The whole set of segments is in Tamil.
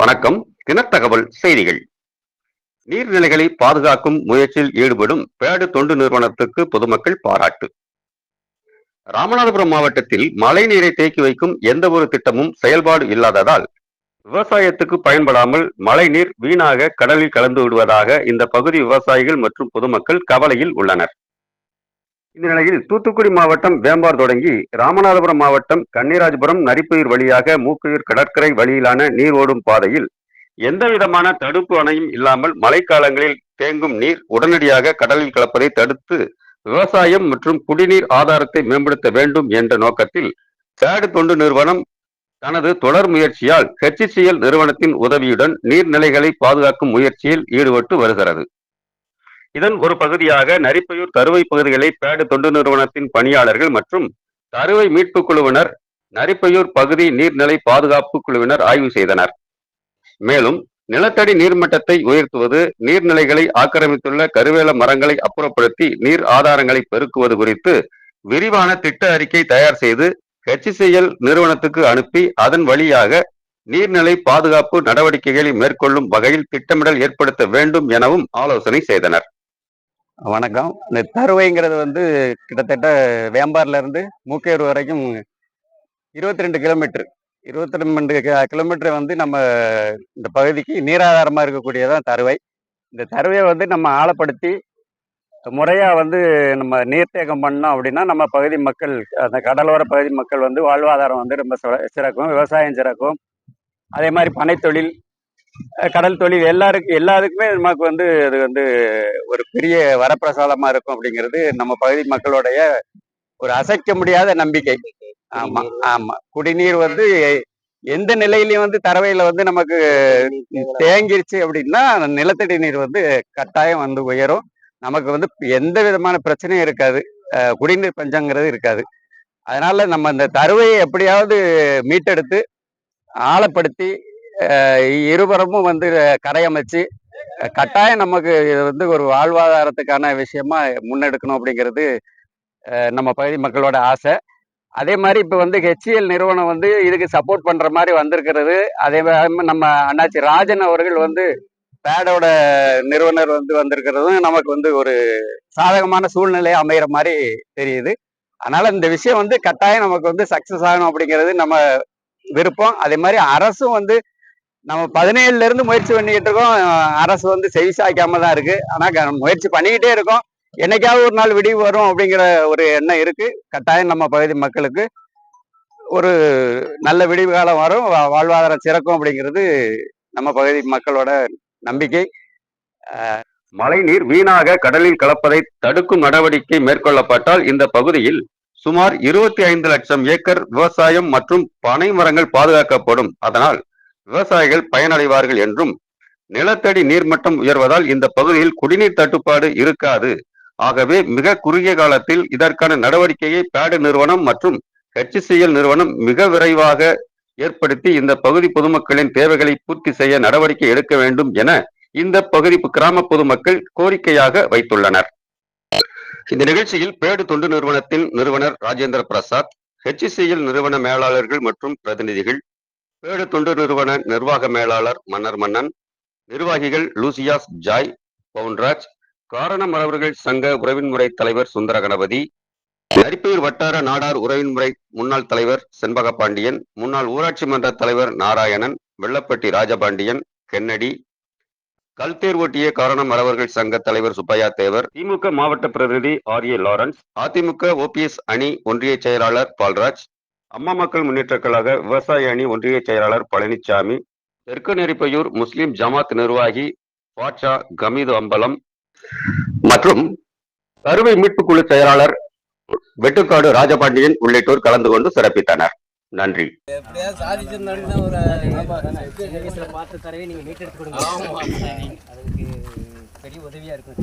வணக்கம். தினத்தகவல் செய்திகள். நீர்நிலைகளை பாதுகாக்கும் முயற்சியில் ஈடுபடும் பேடு தொண்டு நிறுவனத்துக்கு பொதுமக்கள் பாராட்டு. ராமநாதபுரம் மாவட்டத்தில் மழை நீரை தேக்கி வைக்கும் எந்த ஒரு திட்டமும் செயல்பாடு இல்லாததால் விவசாயத்துக்கு பயன்படாமல் மழை நீர் வீணாக கடலில் கலந்து விடுவதாக இந்த பகுதி விவசாயிகள் மற்றும் பொதுமக்கள் கவலையில் உள்ளனர். இந்த நிலையில் தூத்துக்குடி மாவட்டம் வேம்பார் தொடங்கி ராமநாதபுரம் மாவட்டம் கன்னிராஜபுரம் நரிப்பயிர் வழியாக மூக்குயிர் கடற்கரை வழியிலான நீர் ஓடும் பாதையில் எந்த விதமான தடுப்பு அணையும் இல்லாமல் மழைக்காலங்களில் தேங்கும் நீர் உடனடியாக கடலில் கலப்பதை தடுத்து விவசாயம் மற்றும் குடிநீர் ஆதாரத்தை மேம்படுத்த வேண்டும் என்ற நோக்கத்தில் சேடு தொண்டு நிறுவனம் தனது தொடர் முயற்சியால் ஹெச்சிசிஎல் நிறுவனத்தின் உதவியுடன் நீர்நிலைகளை பாதுகாக்கும் முயற்சியில் ஈடுபட்டு வருகிறது. இதன் ஒரு பகுதியாக நரிப்பையூர் தருவை பகுதிகளை பேடு தொண்டு நிறுவனத்தின் பணியாளர்கள் மற்றும் தருவை மீட்பு குழுவினர் நரிப்பையூர் பகுதி நீர்நிலை பாதுகாப்பு குழுவினர் ஆய்வு செய்தனர். மேலும் நிலத்தடி நீர்மட்டத்தை உயர்த்துவது நீர்நிலைகளை ஆக்கிரமித்துள்ள கருவேல மரங்களை அப்புறப்படுத்தி நீர் ஆதாரங்களை பெருக்குவது குறித்து விரிவான திட்ட அறிக்கை தயார் செய்து ஹெச்சிசிஎல் நிறுவனத்துக்கு அனுப்பி அதன் வழியாக நீர்நிலை பாதுகாப்பு நடவடிக்கைகளை மேற்கொள்ளும் வகையில் திட்டமிடல் ஏற்படுத்த வேண்டும் எனவும் ஆலோசனை செய்தனர். வணக்கம். இந்த தருவைங்கிறது வந்து கிட்டத்தட்ட வேம்பார்லேருந்து மூக்கையூர் வரைக்கும் இருபத்தி ரெண்டு கிலோமீட்டர். இருபத்தி ரெண்டு கிலோமீட்டர் வந்து நம்ம இந்த பகுதிக்கு நீராதாரமாக இருக்கக்கூடியதான் தருவை. இந்த தருவையை வந்து நம்ம ஆழப்படுத்தி முறையாக வந்து நம்ம நீர்த்தேக்கம் பண்ணோம் அப்படின்னா நம்ம பகுதி மக்கள் அந்த கடலோர பகுதி மக்கள் வந்து வாழ்வாதாரம் வந்து ரொம்ப சிறக்கும் விவசாயம் சிறக்கும். அதே மாதிரி பனைத்தொழில் கடல் தொழில் எல்லாருக்கும் எல்லாருக்குமே நமக்கு வந்து அது வந்து ஒரு பெரிய வரப்பிரசாதமா இருக்கும் அப்படிங்கிறது நம்ம பகுதி மக்களுடைய ஒரு அசைக்க முடியாத நம்பிக்கை. ஆமா ஆமா. குடிநீர் வந்து எந்த நிலையிலயும் வந்து தரவையில வந்து நமக்கு தேங்கிருச்சு அப்படின்னா நிலத்தடி நீர் வந்து கட்டாயம் வந்து உயரும். நமக்கு வந்து எந்த விதமான பிரச்சனையும் இருக்காது. குடிநீர் பஞ்சங்கிறது இருக்காது. அதனால நம்ம அந்த தருவையை எப்படியாவது மீட்டெடுத்து ஆழப்படுத்தி இருபுறமும் வந்து கரையமைச்சு கட்டாயம் நமக்கு இது வந்து ஒரு வாழ்வாதாரத்துக்கான விஷயமா முன்னெடுக்கணும் அப்படிங்கிறது நம்ம பகுதி மக்களோட ஆசை. அதே மாதிரி இப்போ வந்து ஹெச்சிஎல் நிறுவனம் வந்து இதுக்கு சப்போர்ட் பண்ணுற மாதிரி வந்திருக்கிறது. அதே மாதிரி நம்ம அண்ணாச்சி ராஜன் அவர்கள் வந்து பேடோட நிறுவனர் வந்து வந்திருக்கிறதும் நமக்கு வந்து ஒரு சாதகமான சூழ்நிலை அமைகிற மாதிரி தெரியுது. அதனால இந்த விஷயம் வந்து கட்டாயம் நமக்கு வந்து சக்சஸ் ஆகணும் அப்படிங்கிறது நம்ம விருப்பம். அதே மாதிரி அரசும் வந்து நம்ம பதினேழுல இருந்து முயற்சி பண்ணிக்கிட்டு இருக்கோம். அரசு வந்து செவிசாய்க்காம தான் இருக்கு. ஆனா க- முயற்சி பண்ணிக்கிட்டே இருக்கோம். என்னைக்காவது ஒரு நாள் விடிவு வரும் அப்படிங்கிற ஒரு எண்ணம் இருக்கு. கட்டாயம் நம்ம பகுதி மக்களுக்கு ஒரு நல்ல விடிவு காலம் வரும். வா- வாழ்வாதாரம் சிறக்கும் அப்படிங்கிறது நம்ம பகுதி மக்களோட நம்பிக்கை. மழை நீர் வீணாக கடலில் கலப்பதை தடுக்கும் நடவடிக்கை மேற்கொள்ளப்பட்டால் இந்த பகுதியில் சுமார் இருபத்தி ஐந்து லட்சம் ஏக்கர் விவசாயம் மற்றும் பனை மரங்கள் பாதுகாக்கப்படும். அதனால் விவசாயிகள் பயனடைவார்கள் என்றும் நிலத்தடி நீர்மட்டம் உயர்வதால் இந்த பகுதியில் குடிநீர் தட்டுப்பாடு இருக்காது. ஆகவே மிக குறுகிய காலத்தில் இதற்கான நடவடிக்கையை பேடு நிறுவனம் மற்றும் ஹெச்சிசிஎல் நிறுவனம் மிக விரைவாக ஏற்படுத்தி இந்த பகுதி பொதுமக்களின் தேவைகளை பூர்த்தி செய்ய நடவடிக்கை எடுக்க வேண்டும் என இந்த பகுதி கிராம பொதுமக்கள் கோரிக்கையாக வைத்துள்ளனர். இந்த நிகழ்ச்சியில் பேடு தொண்டு நிறுவனத்தின் நிறுவனர் ராஜேந்திர பிரசாத் ஹெச்சிசிஎல் நிறுவன மேலாளர்கள் மற்றும் பிரதிநிதிகள் பேடு தொண்டு நிறுவன நிர்வாக மேலாளர் மன்னர் மன்னன் நிர்வாகிகள் லூசியாஸ் ஜாய் பவுன்ராஜ் காரணமரவர்கள் சங்க உறவின்முறை தலைவர் சுந்தர கணபதி நரிப்பேர் வட்டார நாடார் உறவின்முறை முன்னாள் தலைவர் செண்பக பாண்டியன் முன்னாள் ஊராட்சி மன்ற தலைவர் நாராயணன் வெள்ளப்பட்டி ராஜபாண்டியன் கென்னடி கல்தேர் ஓட்டிய காரணம் மறவர்கள் சங்க தலைவர் சுப்பையா தேவர் திமுக மாவட்ட பிரதிநிதி R A Lawrence AIADMK OPS அணி ஒன்றிய செயலாளர் பால்ராஜ் அம்மா மக்கள் முன்னேற்ற கழக விவசாய அணி ஒன்றிய செயலாளர் பழனிசாமி தெற்கு நெறிப்பையூர் முஸ்லிம் ஜமாத் நிர்வாகி பாட்ஷா கமீது அம்பலம் மற்றும் கருவை மீட்பு குழு செயலாளர் வெட்டுக்காடு ராஜபாண்டியன் உள்ளிட்டோர் கலந்து கொண்டு சிறப்பித்தனர். நன்றி. பெரிய உதவியா இருக்கும்.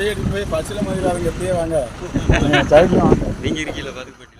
அப்படியே எடுத்து போய் பஸ்ஸில் மாதிரி எப்படியே வாங்க. நீங்க இருக்கீங்களா